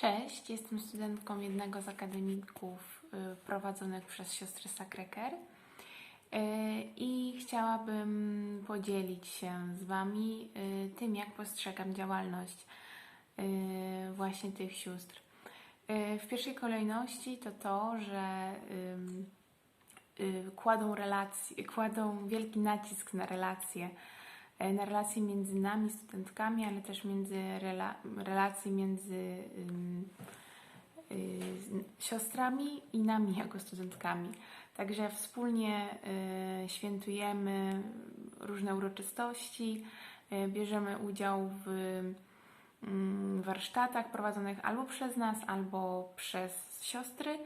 Cześć, jestem studentką jednego z akademików y, prowadzonych przez siostry Sakreker i chciałabym podzielić się z Wami y, tym, jak postrzegam działalność y, właśnie tych sióstr. Y, W pierwszej kolejności to to, że y, kładą, relacje, kładą wielki nacisk na relacje, na relacje między nami, studentkami, ale też między rela, relacje między y, siostrami i nami jako studentkami. Także wspólnie y, świętujemy różne uroczystości, y, bierzemy udział w warsztatach prowadzonych albo przez nas, albo przez siostry,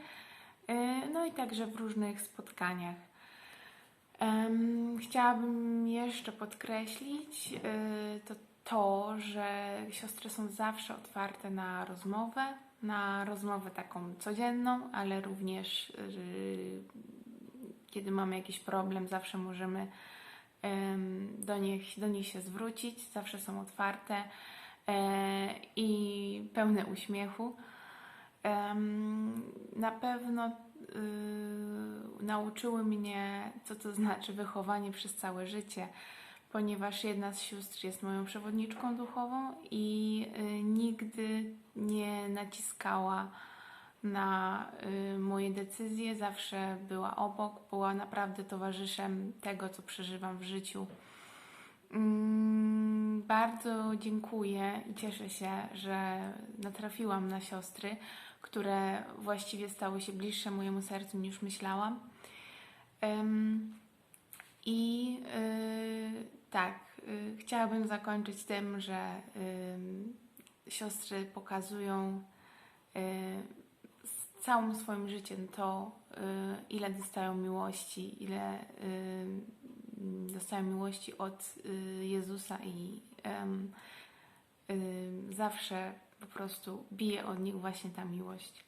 no i także w różnych spotkaniach. Chciałabym jeszcze podkreślić y, to, to, że siostry są zawsze otwarte na rozmowę, na rozmowę taką codzienną, ale również y, kiedy mamy jakiś problem, zawsze możemy em, do nich, do nich się zwrócić, zawsze są otwarte e, i pełne uśmiechu. Na pewno y, nauczyły mnie, co to znaczy wychowanie przez całe życie, ponieważ jedna z sióstr jest moją przewodniczką duchową i y, nigdy nie naciskała na y, moje decyzje, zawsze była obok, była naprawdę towarzyszem tego, co przeżywam w życiu. Mm, Bardzo dziękuję i cieszę się, że natrafiłam na siostry, które właściwie stały się bliższe mojemu sercu niż myślałam. I y, tak, y, chciałabym zakończyć tym, że ym, siostry pokazują y, całym swoim życiem to, y, ile dostają miłości, ile y, dostają miłości od y, Jezusa i y, zawsze po prostu bije od nich właśnie ta miłość.